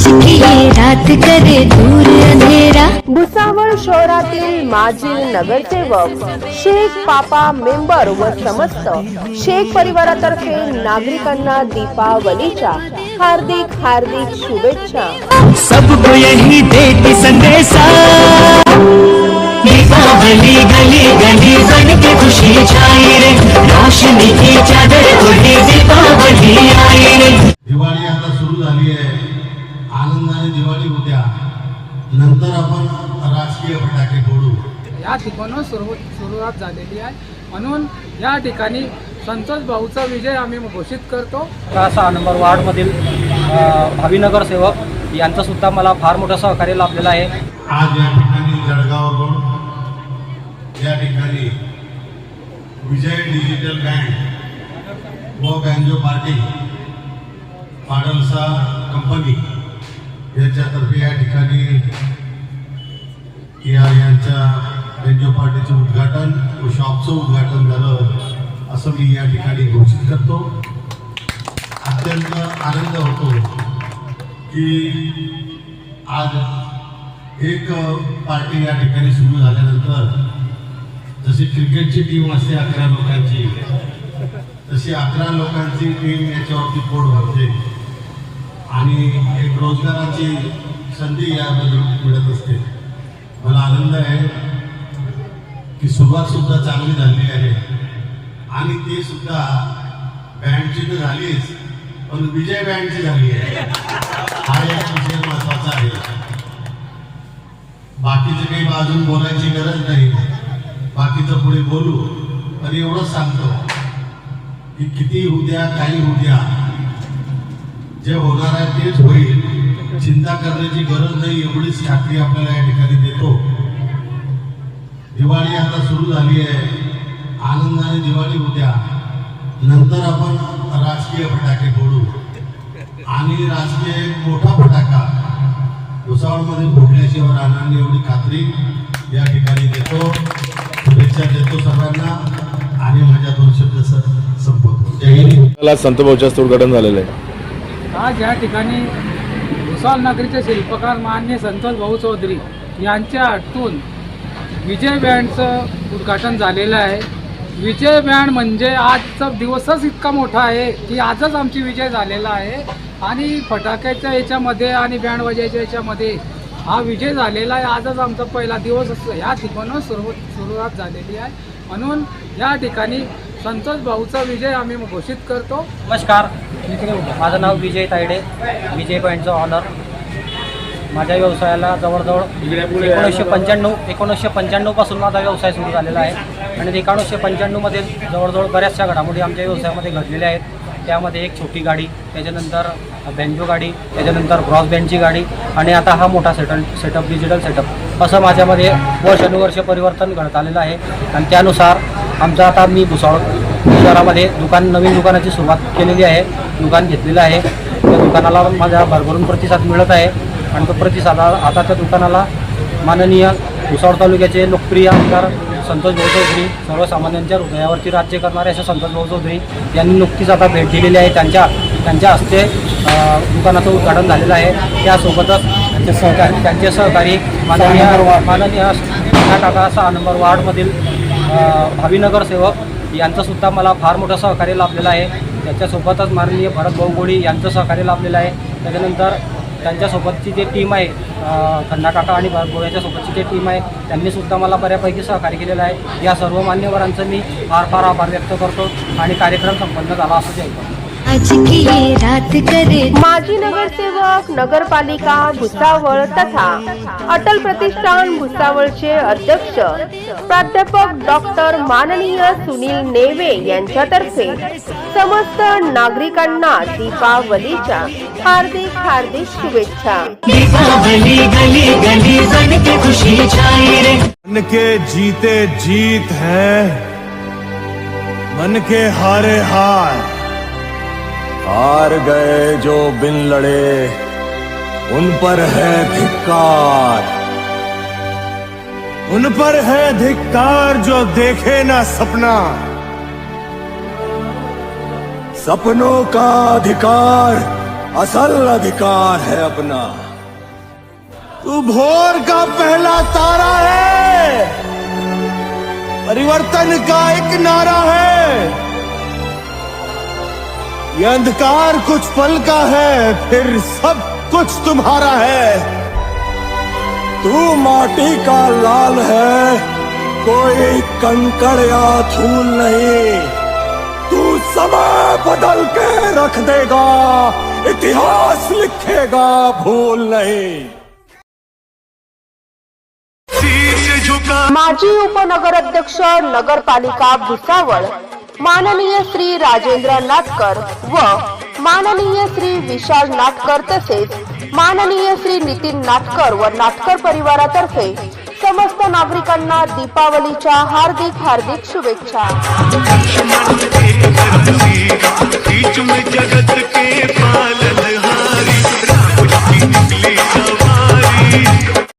आज की ये रात करे दूर अंधेरा? भुसावळ शहरातील माजी नगरसेवक शेख पापा मेंबर व समस्त शेख परिवारातर्फे नागरिकांना दीपावलीच्या हार्दिक हार्दिक शुभेच्छा. सबको यही देती संदेशा. दीपावली गली गली बन के खुशी छाई रे. रोशनी की चादर उड़ी दीपावली आई रे दिवाळी आता सुरू झाली आहे आनंदाने दिवाळी उद्या नंतर आपण राजकीय फटाके फोडू. या ठिकाणून सुरू सुरुवात झालेली आहे. म्हणून या ठिकाणी संतोष भाऊचा विजय आम्ही घोषित करतो. सहा नंबर वार्डमधील अ, भावी नगरसेवक यांचं सुद्धा मला फार मोठं सहकार्य लाभलेलं आहे. आज या ठिकाणी जळगाव रोड या ठिकाणी विजय डिजिटल बँक व बँजो पार्टी पाडलसा कंपनी. यांच्यातर्फे या ठिकाणी या यांच्या बँजो पार्टीचं उद्घाटन व शॉपचं उद्घाटन झालं असं मी या ठिकाणी घोषित करतो. अत्यंत आनंद होतो की आज एक पार्टी या ठिकाणी सुरू झाल्यानंतर जशी क्रिकेटची टीम असते अकरा लोकांची तशी अकरा लोकांची टीम याच्यावरती पोट भरते. आणि एक रोजगाराची संधी यामध्ये मिळत असते. मला आनंद आहे की सुरुवात सुद्धा चांगली झाली आहे. आणि ती सुद्धा बँडची तर झालीच पण विजय बँडची झाली आहे. हा एक विषय महत्त्वाचा आहे. बाकीचं काही अजून बोलायची गरज नाही. बाकीचं पुढे बोलू. तर एवढंच सांगतो की किती उद्या काही उद्या जे होणार आहे तेच होईल. चिंता करण्याची गरज नाही एवढीच खात्री आपल्याला या ठिकाणी देतो. दिवाळी आता सुरू झाली आहे. आनंदाने दिवाळी उद्या. नंतर आपण राजकीय फटाके फोडू. आणि राजकीय एक मोठा फटाका. भुसावळमध्ये फोडल्याशिवाय राहणार नाही एवढी खात्री या ठिकाणी देतो. शुभेच्छा देतो सर्वांना. आणि माझ्या दोन शब्द संपवतो. संत भाऊच्या उद्घाटन झालेलं आहे. आज या ठिकाणी भुसावळ नगरीचे शिल्पकार मान्य संतोष भाऊ चौधरी यांच्या हातून विजय बँडचं उद्घाटन झालेलं आहे. विजय बँड म्हणजे आजचा दिवसच इतका मोठा आहे की आजच आमची विजय झालेला आहे. आणि फटाक्याच्या याच्यामध्ये आणि बँड वाजायच्या याच्यामध्ये हा विजय झालेला आहे. आजच आमचा पहिला दिवस असतो. ह्या ठिकाणं सुरुवात सुरुवात झालेली आहे. म्हणून या ठिकाणी संतोष भाऊचा विजय आम्ही घोषित करतो. नमस्कार. माझं नाव विजय तायडे. विजय पॉईंटचा ऑनर माझ्या व्यवसायाला जवळजवळ एकोणीसशे पंच्याण्णव एकोणीसशे पंच्याण्णवपासून माझा व्यवसाय सुरू झालेला आहे. आणि एकोणीसशे पंच्याण्णवमध्ये जवळजवळ बऱ्याचशा घडामोडी आमच्या व्यवसायामध्ये घडलेल्या आहेत. त्यामध्ये एक छोटी गाडी त्याच्यानंतर बँजो गाडी त्याच्यानंतर ब्रॉस बँडची गाडी आणि आता हा मोठा सेटल सेटअप डिजिटल सेटअप असं माझ्यामध्ये वर्षानुवर्ष परिवर्तन घडत आलेलं आहे. आणि त्यानुसार आमचं आता मी भुसावळ शहरामध्ये दुकान नवीन दुकानाची सुरुवात केलेली आहे. दुकान घेतलेलं आहे. त्या दुकानाला माझ्या भरभरून प्रतिसाद मिळत आहे. आणि तो प्रतिसाद आता त्या दुकानाला माननीय भुसावळ तालुक्याचे लोकप्रिय आमदार संतोष भाऊ चौधरी सर्वसामान्यांच्या हृदयावरती राज्य करणारे असे संतोष भाऊ चौधरी यांनी नुकतीच आता भेट दिलेली आहे. त्यांच्या त्यांच्या हस्ते दुकानाचं उद्घाटन झालेलं आहे. त्यासोबतच त्यांचे सहकारी त्यांचे सहकारी माननीय माननीय कर्नाटका सहा नंबर वार्डमधील भावी नगरसेवक यांचंसुद्धा मला फार मोठं सहकार्य लाभलेलं आहे. त्याच्यासोबतच माननीय भरत भाऊ यांचं सहकार्य लाभलेलं आहे. त्याच्यानंतर त्यांच्यासोबतची जी टीम आहे अ, खन्ना काका आणि भरत भाऊ यांच्यासोबतची जी टीम आहे त्यांनीसुद्धा मला बऱ्यापैकी सहकार्य केलेलं आहे. या सर्व मान्यवरांचं मी फार फार आभार व्यक्त करतो आणि कार्यक्रम संपन्न झाला असं जयतो आज की ये रात करे माजी नगरसेवक नगरपालिका भुसावळ तथा अटल प्रतिष्ठान भुसावळचे अध्यक्ष प्राध्यापक डॉक्टर माननीय सुनील नेवे यांच्यातर्फे समस्त नागरिकांना दीपावलीच्या हार्दिक हार्दिक शुभेच्छा. दीपावली गली गली बन के खुशी छाई रे. मन के जीते जीत है मन के हारे हार। हार गए जो बिन लड़े, उन पर है धिक्कार। उन पर है धिक्कार जो देखे ना सपना। सपनों का अधिकार, असल अधिकार है अपना। तू भोर का पहला तारा है, परिवर्तन का एक नारा है। ये अंधकार कुछ पल का है फिर सब कुछ तुम्हारा है। तू माटी का लाल है कोई कंकड़ या धूल नहीं। तू समय बदल के रख देगा इतिहास लिखेगा भूल नहीं। माजी उपनगर अध्यक्ष नगरपालिका भुसावळ माननीय श्री राजेंद्र नाटकर व माननीय श्री विशाल नाटकर तसेच माननीय श्री नितीन नाटकर व नाटकर परिवारातर्फे समस्त नागरिकांना दीपावलीच्या हार्दिक हार्दिक शुभेच्छा.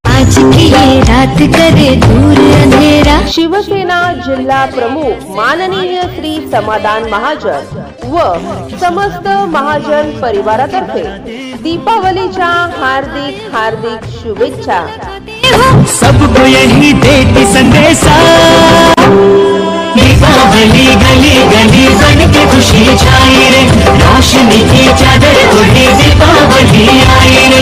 आज की ये रात करे दूर अंधेरा। शिवसेना जिल्हा प्रमुख माननीय श्री समाधान महाजन व समस्त महाजन परिवारातर्फे दीपावलीच्या हार्दिक हार्दिक शुभेच्छा. सबको यही देती संदेशा। दीपावली गली गली बन के खुशी छाई रे। रोशनी की चादर उड़ी दीपावली आई रे।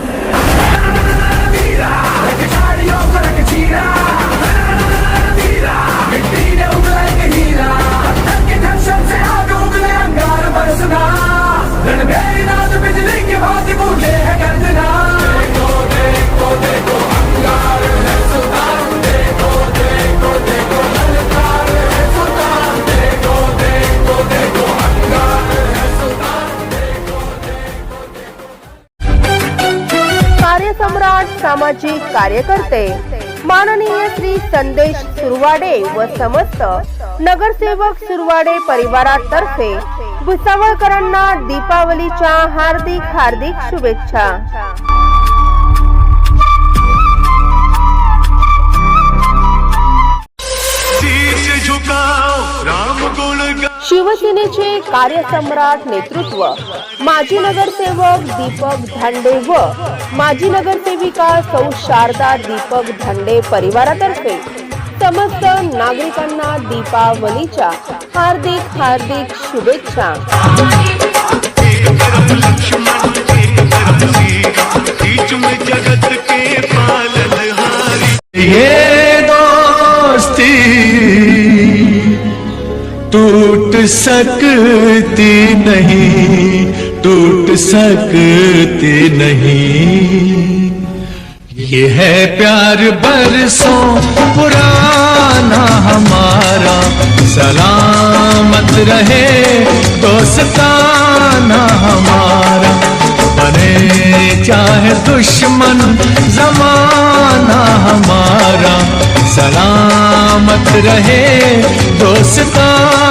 कार्यसम्राट कार्यकर्ते. माननीय श्री संदेश सुरवाडे व समस्त नगरसेवक सुरवाडे परिवारातर्फे भुसावळकरांना दीपावलीच्या हार्दिक हार्दिक शुभेच्छा. राम गुण शिवसेनेचे कार्यसम्राट नेतृत्व माजी नगरसेवक दीपक धांडे व माजी नगरसेविका सौ शारदा दीपक धांडे परिवारातर्फे समस्त नागरिकांना दीपावलीच्या हार्दिक हार्दिक शुभेच्छा. जगत के सकती नहीं, टूट सकती नहीं। ये है प्यार बरसों, पुराना हमारा। सलामत रहे, दोस्ताना हमारा। बने चाहे दुश्मन, जमाना हमारा। सलामत रहे, दोस्ताना